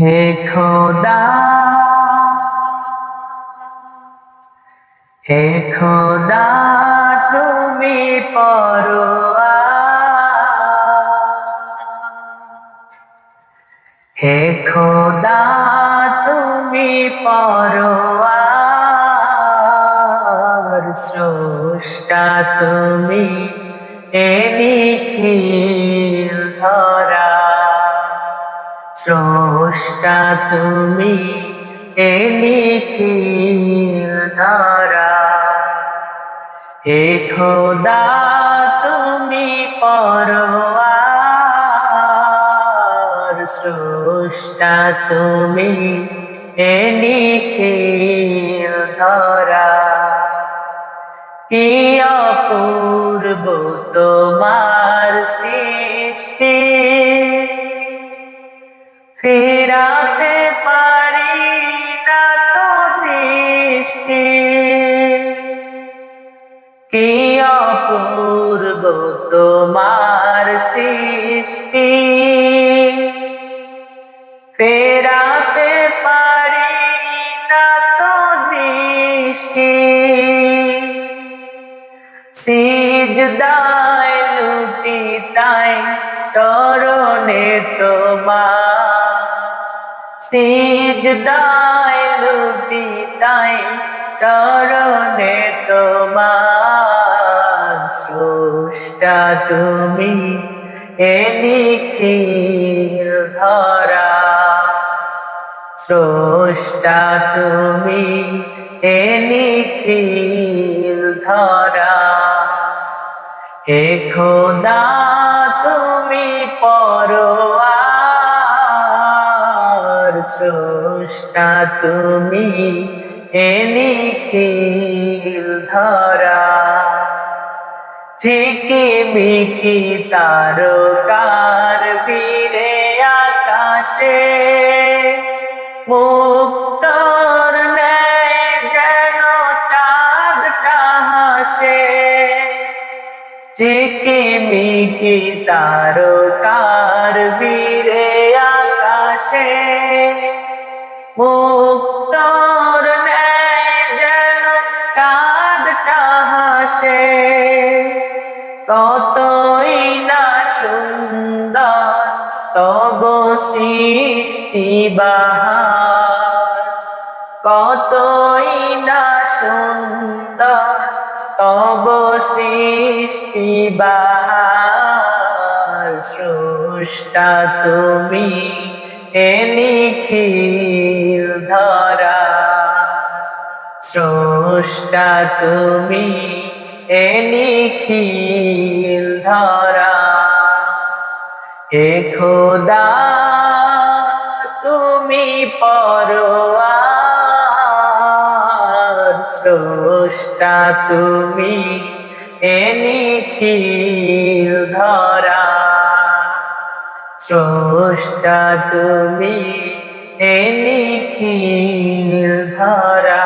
হে খোদা। হে খোদা, তুমি পরোয়া। হে খোদা, তুমি পরোয়ার স্রষ্টা তুমি এ নিখিল ধরা। তুমি এ নিখিল ধরা। হে খোদা তুমি পরোয়ার, স্রষ্টা তুমি এ নিখিল ধরা। কি অপূর্ব তোমার সৃষ্টি ফেরাতে পারি না তো দৃষ্টি কি অপূর্ব তোমার সৃষ্টি। ফেরাতে পারি না তো দৃষ্টি সিজদায় লুটি তাই চরণে তোমার সিজদায় লুটি তাই চরণে তোমার স্রষ্টা তুমি এ নিখিল ধরা। স্রষ্টা তুমি এ নিখিল ধরা। হে খোদা স্রষ্টা তুমি এ নিখিল ধরা। ঝিকি মিকি তারকার বীরে আকাশে মুক্তর নেয় যেন চাঁদটা হাসে ঝিকি মিকি তারকার বীরে মুক্তর নেয় যেন চাঁদটা হাসে। কতই না সুন্দর তব সৃষ্টি কতই না সুন্দর তব সৃষ্টি বাহার। স্রষ্টা তুমি এ নিখিল ধরা। স্রষ্টা তুমি এ নিখিল ধরা। হে খোদা, তুমি পরোয়ার। স্রষ্টা তুমি এ নিখিল ধরা। স্রষ্টা তুমি এ নিখিল ধরা।